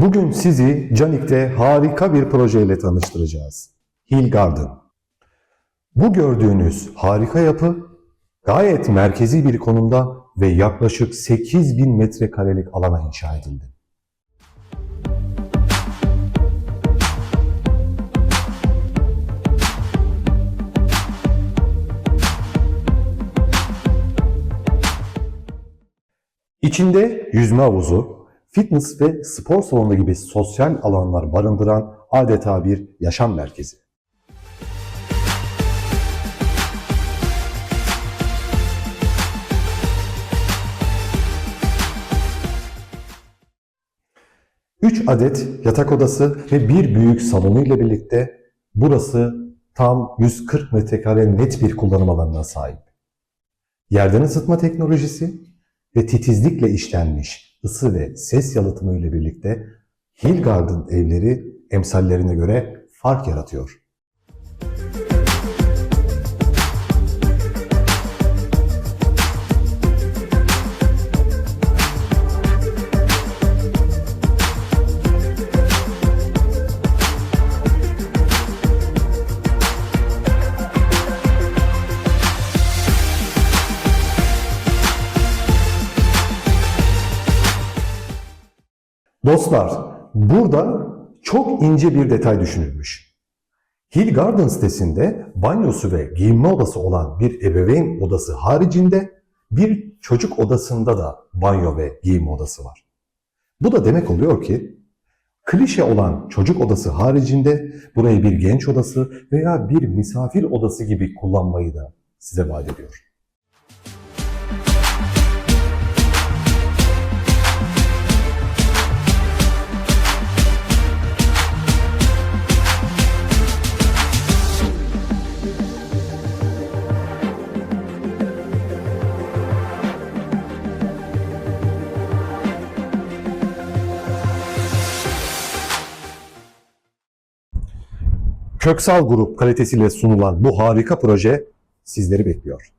Bugün sizi Canik'te harika bir projeyle tanıştıracağız. Hill Garden. Bu gördüğünüz harika yapı gayet merkezi bir konumda ve yaklaşık 8000 metrekarelik alana inşa edildi. İçinde yüzme havuzu, fitness ve spor salonu gibi sosyal alanlar barındıran adeta bir yaşam merkezi. Üç adet yatak odası ve bir büyük salonu ile birlikte burası tam 140 metrekare net bir kullanım alanına sahip. Yerden ısıtma teknolojisi ve titizlikle işlenmiş ısı ve ses yalıtımı ile birlikte Hill Garden evleri emsallerine göre fark yaratıyor. Dostlar, burada çok ince bir detay düşünülmüş. Hill Garden sitesinde banyosu ve giyinme odası olan bir ebeveyn odası haricinde bir çocuk odasında da banyo ve giyinme odası var. Bu da demek oluyor ki klişe olan çocuk odası haricinde burayı bir genç odası veya bir misafir odası gibi kullanmayı da size vaat ediyor. Köksal Grup kalitesiyle sunulan bu harika proje sizleri bekliyor.